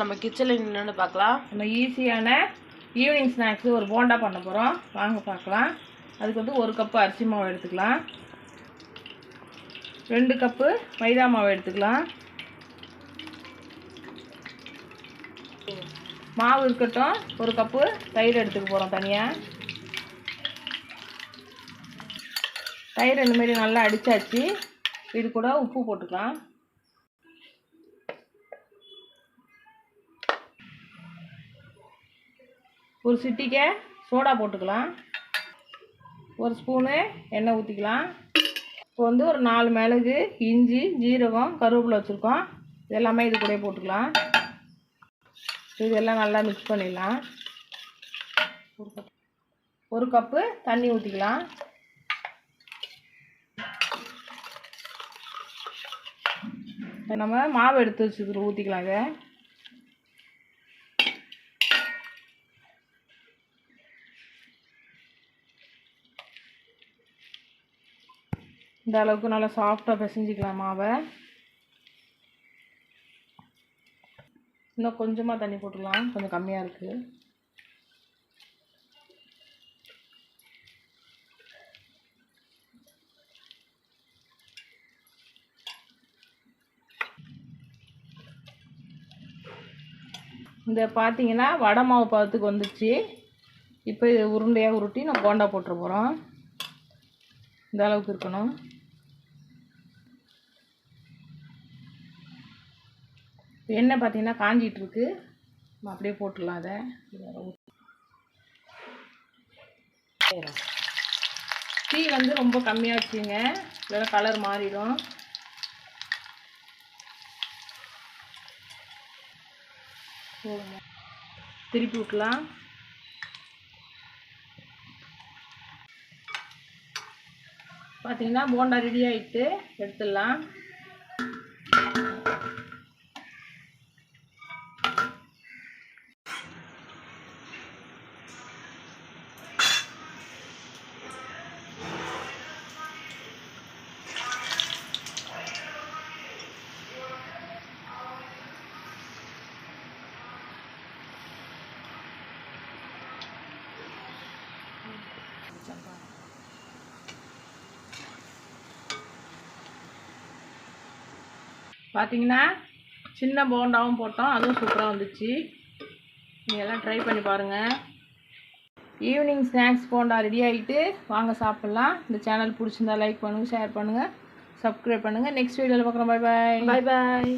நம்ம கிச்சனில் என்னென்னு பார்க்கலாம். நம்ம ஈஸியான ஈவினிங் ஸ்நாக்ஸு ஒரு போண்டா பண்ண போகிறோம் வாங்க பார்க்கலாம். அதுக்கு வந்து ஒரு கப்பு அரிசி மாவு எடுத்துக்கலாம். ரெண்டு கப்பு மைதா மாவு எடுத்துக்கலாம். மாவு இருக்கட்டும். ஒரு கப்பு தயிர் எடுத்துக்க போகிறோம் தனியாக தயிர் இந்தமாரி நல்லா அடித்தாச்சு இது கூட உப்பு போட்டுக்கலாம். ஒரு சிட்டிக்க சோடா போட்டுக்கலாம். ஒரு ஸ்பூனு எண்ணெய் ஊற்றிக்கலாம் இப்போ வந்து ஒரு நாலு மிளகு இஞ்சி ஜீரகம் கருவேப்பிலை வச்சுருக்கோம். இது எல்லாமே இது கூட போட்டுக்கலாம். இதெல்லாம் நல்லா மிக்ஸ் பண்ணிடலாம். ஒரு ஒரு கப்பு தண்ணி ஊற்றிக்கலாம் நம்ம மாவு எடுத்து வச்சுக்கிறோம் ஊற்றிக்கலாம் இதை. இந்த அளவுக்கு நல்லா சாஃப்டாக பிசைஞ்சிக்கலாம் மாவை. இன்னும் கொஞ்சமாக தண்ணி போட்டுக்கலாம். கொஞ்சம் கம்மியாக இருக்குது இந்த பார்த்தீங்கன்னா வடை மாவு பதத்துக்கு வந்துச்சு. இப்போ இது உருண்டையாக உருட்டி நம்ம போண்டா போட்டுற போகிறோம் இந்த அளவுக்கு இருக்கணும். எண்ணெய் பார்த்தீங்கன்னா காஞ்சிகிட்ருக்கு. நம்ம அப்படியே போட்டுடலாம் அதை. டீ வந்து ரொம்ப கம்மியாக வச்சுங்க இல்லைன்னா கலர் மாறிடும். திருப்பி விட்டலாம் பார்த்தீங்கன்னா போண்டா ரெடி ஆகிட்டு எடுத்துடலாம். பார்த்தீங்கன்னா சின்ன போண்டாவும் போட்டோம் அதுவும் சூப்பராக வந்துச்சு. நீங்கள் எல்லாம் ட்ரை பண்ணி பாருங்கள் ஈவினிங் ஸ்நாக்ஸ் போண்டா ரெடி ஆகிட்டு வாங்க சாப்பிட்லாம். இந்த சேனல் பிடிச்சிருந்தா லைக் பண்ணுங்கள் ஷேர் பண்ணுங்கள் சப்ஸ்கிரைப் பண்ணுங்கள் நெக்ஸ்ட் வீடியோவில் பார்க்குறோம். பை பாய் பாய் பாய்